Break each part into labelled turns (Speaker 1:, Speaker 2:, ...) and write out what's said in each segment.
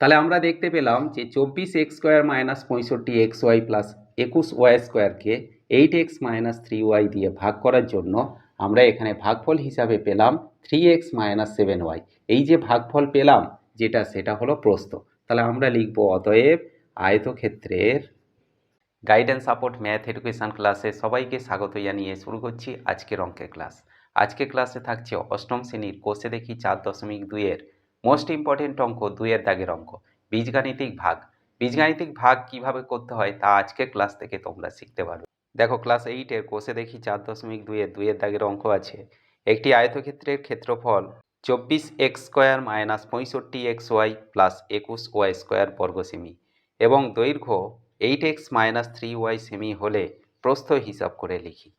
Speaker 1: তাহলে আমরা দেখতে পেলাম যে চব্বিশ এক্স স্কোয়ার মাইনাস পঁয়ষট্টি এক্স ওয়াই প্লাস একুশ ওয়াই স্কোয়ারকে eight x minus three y দিয়ে ভাগ করার জন্য আমরা এখানে ভাগফল হিসাবে পেলাম three x minus seven y. এই যে ভাগফল পেলাম যেটা, সেটা হলো প্রস্থ। তাহলে আমরা লিখব অতএব আয়তক্ষেত্রের গাইডেন্স সাপোর্ট ম্যাথ এডুকেশান ক্লাসে সবাইকে স্বাগত জানিয়ে শুরু করছি আজকের অঙ্কের ক্লাস আজকে ক্লাসে থাকছে অষ্টম শ্রেণির কোষে দেখি চার দশমিক দুইয়ের মোস্ট ইম্পর্টেন্ট অঙ্ক দুইয়ের দাগের অঙ্ক। বীজগাণিতিক ভাগ। বীজগাণিতিক ভাগ কীভাবে করতে হয় তা আজকে ক্লাস থেকে তোমরা শিখতে পারবে। দেখো ক্লাস এইটের কোষে দেখি চার দশমিক দুইয়ের দুইয়ের দাগের অঙ্ক আছে। একটি আয়তক্ষেত্রের ক্ষেত্রফল চব্বিশ এক্স স্কোয়ার মাইনাস পঁয়ষট্টি এক্স ওয়াই প্লাস একুশ ওয়াই স্কোয়ার বর্গ সেমি। এবং দৈর্ঘ্য eight x minus three y semi হলে প্রস্থ হিসাব করে লিখি।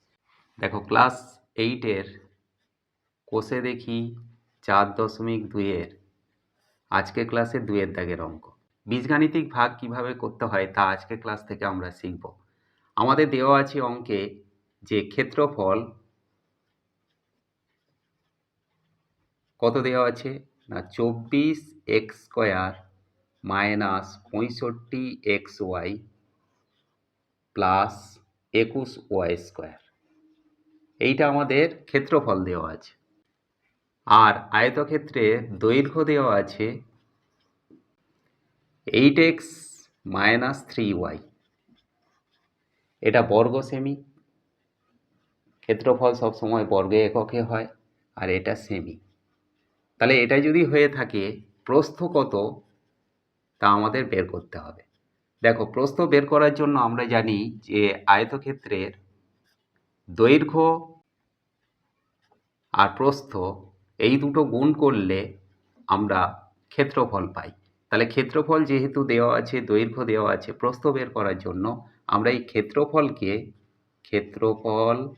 Speaker 1: দেখো ক্লাস এইটের কোষে দেখি চার দশমিক দুইয়ের আজকের ক্লাসে দুইয়ের দাগের অঙ্ক। বীজগাণিতিক ভাগ কীভাবে করতে হয় তা আজকের ক্লাস থেকে আমরা শিখব। আমাদের দেওয়া আছে অঙ্কে যে ক্ষেত্রফল কত দেওয়া আছে? না, চব্বিশ এক্স স্কোয়ার মাইনাস পঁয়ষট্টি এক্স ওয়াই প্লাস একুশ ওয়াই স্কোয়ার। এইটা আমাদের ক্ষেত্রফল দেওয়া আছে। আর আয়তক্ষেত্রে দৈর্ঘ্য দেওয়া আছে eight x minus three y. এটা বর্গ সেমি ক্ষেত্রফল সবসময় বর্গে এককে হয় আর এটা সেমি তাহলে এটা যদি হয়ে থাকে, প্রস্থ কত? তা আমাদের বের করতে হবে। দেখো, প্রস্থ বের করার জন্য আমরা জানি যে আয়তক্ষেত্রের দৈর্ঘ্য আর প্রস্থ এই দুটো গুণ করলে আমরা ক্ষেত্রফল পাই। তাহলে ক্ষেত্রফল যেহেতু দেওয়া আছে, দৈর্ঘ্য দেওয়া আছে, প্রস্থ বের করার জন্য আমরা এই ক্ষেত্রফলকে ক্ষেত্রফল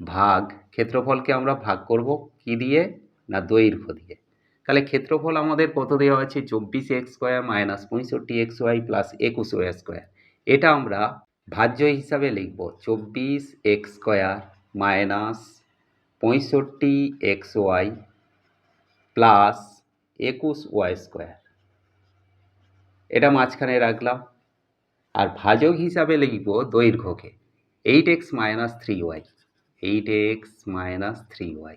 Speaker 1: ভাগ, ক্ষেত্রফলকে আমরা ভাগ করব কি দিয়ে? না দৈর্ঘ্য দিয়ে। তাহলে ক্ষেত্রফল আমাদের কত দেওয়া আছে? চব্বিশ এক্স স্কোয়ার মাইনাস পঁয়ষট্টি এক্স ওয়াই প্লাস একুশ ওয়াই স্কোয়ার। এটা আমরা ভাজ্য হিসাবে লিখব। চব্বিশ এক্স স্কোয়ার মাইনাস পঁয়ষট্টি এক্স ওয়াই প্লাস একুশ ওয়াই স্কোয়ার। এটা মাঝখানে রাখলাম। আর ভাজক হিসাবে লিখব দৈর্ঘ্যকে। Eight x minus three y. Eight x minus three y.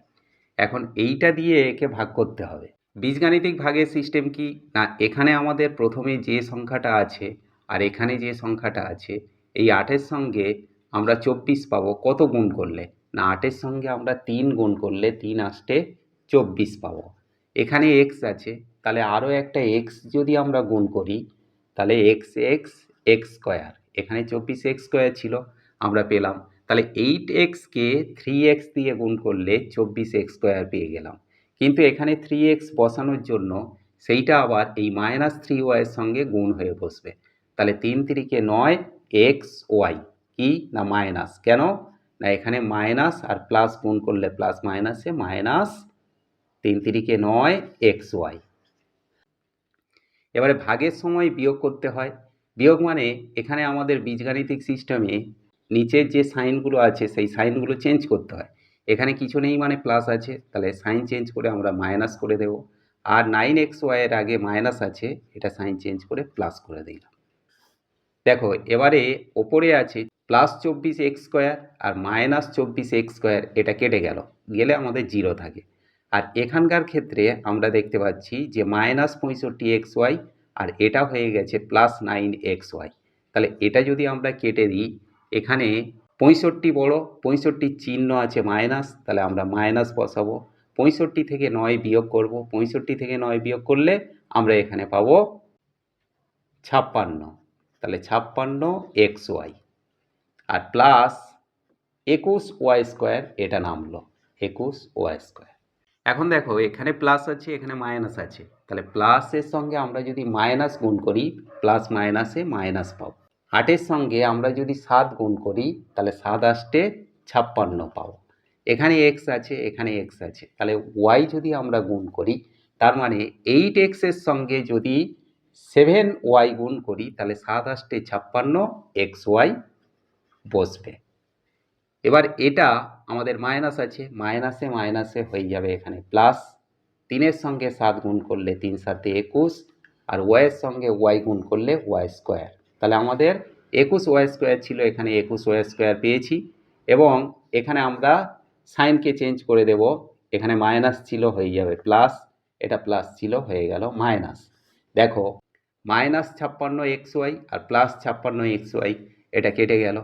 Speaker 1: এখন এইটা দিয়ে একে ভাগ করতে হবে। বীজগাণিতিক ভাগের সিস্টেম কি? না, এখানে আমাদের প্রথমে যে সংখ্যাটা আছে আর এখানে যে সংখ্যাটা আছে, এই আটের সঙ্গে আমরা চব্বিশ পাবো। কত গুণ করলে? না আটের সঙ্গে আমরা তিন গুণ করলে তিন আষ্টে চব্বিশ পাবো। এখানে এক্স আছে, তাহলে আরও একটা এক্স যদি আমরা গুণ করি, তাহলে এক্স এক্স এক্স স্কোয়ার এখানে চব্বিশ এক্স স্কোয়ার ছিল, আমরা পেলাম। তাহলে এইট এক্সকে থ্রি এক্স দিয়ে গুণ করলে চব্বিশ এক্স স্কোয়ার পেয়ে গেলাম। কিন্তু এখানে থ্রি এক্স বসানোর জন্য সেইটা আবার এই মাইনাস থ্রি ওয়াইয়ের সঙ্গে গুণ হয়ে বসবে। তাহলে তিন তিরিকে নয় এক্স ওয়াই কি না মাইনাস কেন? না, এখানে মাইনাস আর প্লাস গুণ করলে প্লাস মাইনাসে মাইনাস তিন তিরিকে নয়, এক্স ওয়াই। এবারে ভাগের সময় বিয়োগ করতে হয়। বিয়োগ মানে এখানে আমাদের বীজগাণিতিক সিস্টেমে নিচের যে সাইনগুলো আছে, সেই সাইনগুলো চেঞ্জ করতে হয়। এখানে কিছু নেই মানে প্লাস আছে, তাহলে সাইন চেঞ্জ করে আমরা মাইনাস করে দেব। আর নাইন এক্স ওয়াইয়ের আগে মাইনাস আছে, এটা সাইন চেঞ্জ করে প্লাস করে দিলাম। দেখো, এবারে ওপরে আছে প্লাস চব্বিশ এক্স স্কোয়ার আর মাইনাস চব্বিশ এক্স স্কোয়ার এটা কেটে গেল। গেলে আমাদের জিরো থাকে। আর এখানকার ক্ষেত্রে আমরা দেখতে পাচ্ছি যে মাইনাস পঁয়ষট্টি এক্স ওয়াই আর এটা হয়ে গেছে প্লাস নাইন এক্স ওয়াই তাহলে এটা যদি আমরা কেটে দিই, এখানে পঁয়ষট্টি বড় পঁয়ষট্টির চিহ্ন আছে মাইনাস তাহলে আমরা মাইনাস বসাবো। পঁয়ষট্টি থেকে নয় বিয়োগ করব। পঁয়ষট্টি থেকে নয় বিয়োগ করলে আমরা এখানে পাবো ছাপ্পান্ন। তাহলে ছাপ্পান্ন এক্স ওয়াই আর প্লাস একুশ ওয়াই স্কোয়ার এটা নামলো, একুশ ওয়াই স্কোয়ার এখন দেখো, এখানে প্লাস আছে, এখানে মাইনাস আছে। তাহলে প্লাসের সঙ্গে আমরা যদি মাইনাস গুণ করি প্লাস মাইনাসে মাইনাস পাবো। আটের সঙ্গে আমরা যদি সাত গুণ করি, তাহলে সাত আষ্টে ছাপ্পান্ন পাবো। এখানে এক্স আছে, এখানে এক্স আছে। তাহলে ওয়াই যদি আমরা গুণ করি, তার মানে এইট এক্সের সঙ্গে যদি সেভেন ওয়াই গুণ করি, তাহলে সাত আষ্টে ছাপ্পান্ন এক্স ওয়াই বসবে। এবার এটা আমাদের মাইনাস আছে মাইনাসে মাইনাসে হয়ে যাবে এখানে। প্লাস তিনের সঙ্গে সাত গুণ করলে তিন সাতে একুশ, আর ওয়াইয়ের সঙ্গে ওয়াই গুণ করলে ওয়াই স্কোয়ার তাহলে আমাদের একুশ ওয়াই স্কোয়ার ছিল, এখানে একুশ ওয়াই স্কোয়ার পেয়েছি। এবং এখানে আমরা সাইনকে চেঞ্জ করে দেব। এখানে মাইনাস ছিল, হয়ে যাবে প্লাস এটা প্লাস ছিল, হয়ে গেল মাইনাস দেখো মাইনাস ছাপ্পান্ন এক্স ওয়াই আর প্লাস ছাপ্পান্ন এক্স ওয়াই এটা কেটে গেল।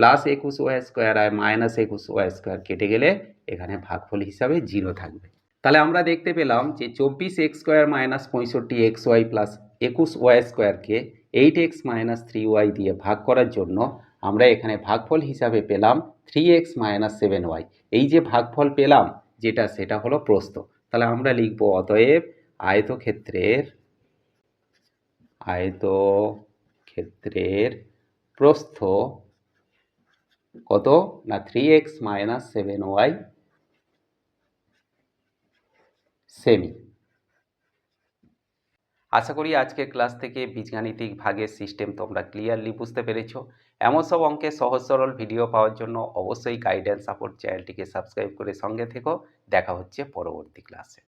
Speaker 1: প্লাস একুশ ওয়াই স্কোয়ার আর মাইনাস একুশ ওয়াই স্কোয়ার কেটে গেলে এখানে ভাগফল হিসাবে জিরো থাকবে। তাহলে আমরা দেখতে পেলাম যে চব্বিশ এক্স স্কোয়ার মাইনাস পঁয়ষট্টি এক্স ওয়াই প্লাস একুশ ওয়াই স্কোয়ারকে eight x minus three y দিয়ে ভাগ করার জন্য আমরা এখানে ভাগফল হিসাবে পেলাম three x minus seven y এই যে ভাগফল পেলাম যেটা, সেটা হলো প্রস্থ। তাহলে আমরা লিখব অতএব আয়তক্ষেত্রের আয়তক্ষেত্রের প্রস্থ কত? না three x minus seven y semi আশা করি আজকের ক্লাস থেকে বীজগাণিতিক ভাগের সিস্টেম তোমরা ক্লিয়ারলি বুঝতে পেরেছ। এমন সব অঙ্কের সহজ সরল ভিডিও পাওয়ার জন্য অবশ্যই গাইডেন্স সাপোর্ট চ্যানেলটিকে সাবস্ক্রাইব করে সঙ্গে থেকো। দেখা হচ্ছে পরবর্তী ক্লাসে